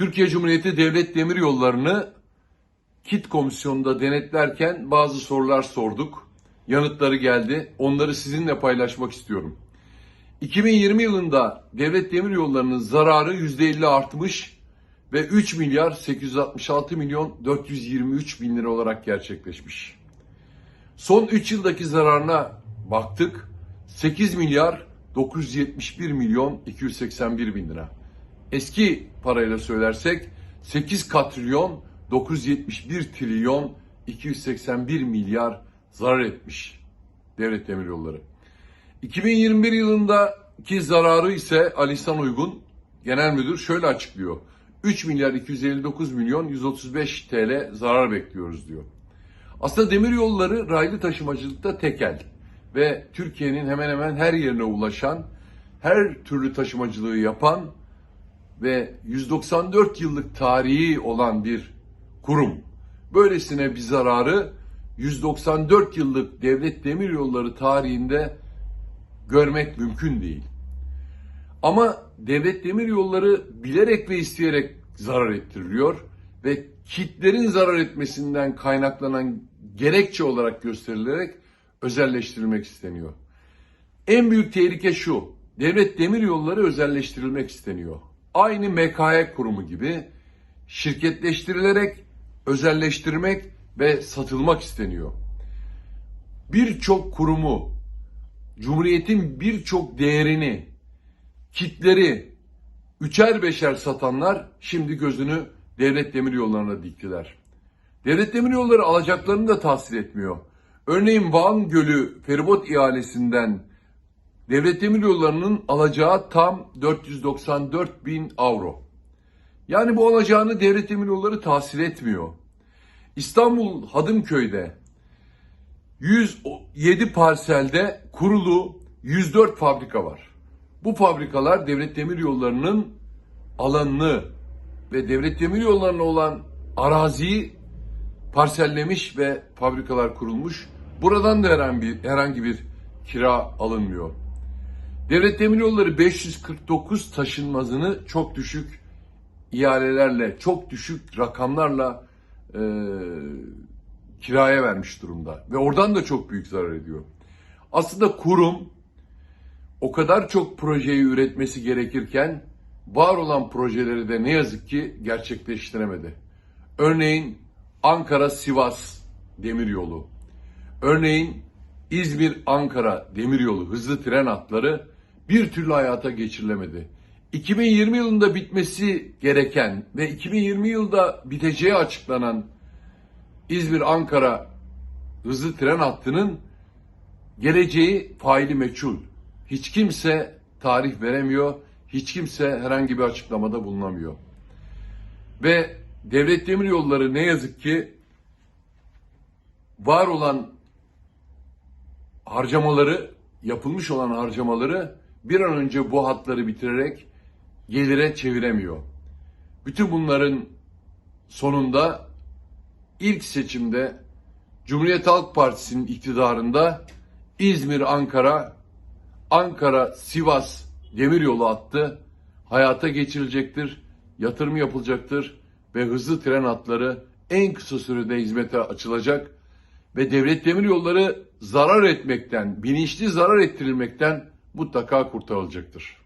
Türkiye Cumhuriyeti Devlet Demir Yolları'nı KİT komisyonunda denetlerken bazı sorular sorduk. Yanıtları geldi. Onları sizinle paylaşmak istiyorum. 2020 yılında Devlet Demir Yolları'nın zararı %50 artmış ve 3 milyar 866 milyon 423 bin lira olarak gerçekleşmiş. Son 3 yıldaki zararına baktık. 8 milyar 971 milyon 281 bin lira. Eski parayla söylersek 8 katrilyon 971 trilyon 281 milyar zarar etmiş devlet demiryolları. 2021 yılındaki zararı ise Ali İhsan Uygun Genel Müdür şöyle açıklıyor. 3 milyar 259 milyon 135 TL zarar bekliyoruz diyor. Aslında demir yolları raylı taşımacılıkta tekel ve Türkiye'nin hemen hemen her yerine ulaşan, her türlü taşımacılığı yapan ve 194 yıllık tarihi olan bir kurum. Böylesine bir zararı 194 yıllık devlet demir yolları tarihinde görmek mümkün değil. Ama devlet demir yolları bilerek ve isteyerek zarar ettiriliyor ve kitlerin zarar etmesinden kaynaklanan gerekçe olarak gösterilerek özelleştirilmek isteniyor. En büyük tehlike şu. Devlet demir yolları özelleştirilmek isteniyor. Aynı MKY kurumu gibi şirketleştirilerek özelleştirmek ve satılmak isteniyor. Birçok kurumu, Cumhuriyet'in birçok değerini, kitleri üçer beşer satanlar şimdi gözünü devlet demir yollarına diktiler. Devlet demir yolları alacaklarını da tahsil etmiyor. Örneğin Van Gölü feribot ihalesinden devlet demir yollarının alacağı tam 494 bin avro. Yani bu alacağını devlet demir yolları tahsil etmiyor. İstanbul Hadımköy'de 107 parselde kurulu 104 fabrika var. Bu fabrikalar devlet demir yollarının alanını ve devlet demir yollarına olan araziyi parsellemiş ve fabrikalar kurulmuş. Buradan da herhangi bir, herhangi bir kira alınmıyor. Devlet Demiryolları 549 taşınmazını çok düşük ihalelerle, çok düşük rakamlarla e, kiraya vermiş durumda. Ve oradan da çok büyük zarar ediyor. Aslında kurum o kadar çok projeyi üretmesi gerekirken var olan projeleri de ne yazık ki gerçekleştiremedi. Örneğin Ankara-Sivas demiryolu, örneğin İzmir-Ankara demiryolu hızlı tren hatları bir türlü hayata geçirilemedi. 2020 yılında bitmesi gereken ve 2020 yılda biteceği açıklanan İzmir-Ankara hızlı tren hattının geleceği faili meçhul. Hiç kimse tarih veremiyor, hiç kimse herhangi bir açıklamada bulunamıyor. Ve devlet demir yolları ne yazık ki var olan harcamaları, yapılmış olan harcamaları bir an önce bu hatları bitirerek gelire çeviremiyor. Bütün bunların sonunda ilk seçimde Cumhuriyet Halk Partisi'nin iktidarında İzmir, Ankara, Ankara, Sivas demiryolu hattı hayata geçirilecektir, yatırım yapılacaktır ve hızlı tren hatları en kısa sürede hizmete açılacak ve devlet demiryolları zarar etmekten, bilinçli zarar ettirilmekten mutlaka kurtarılacaktır.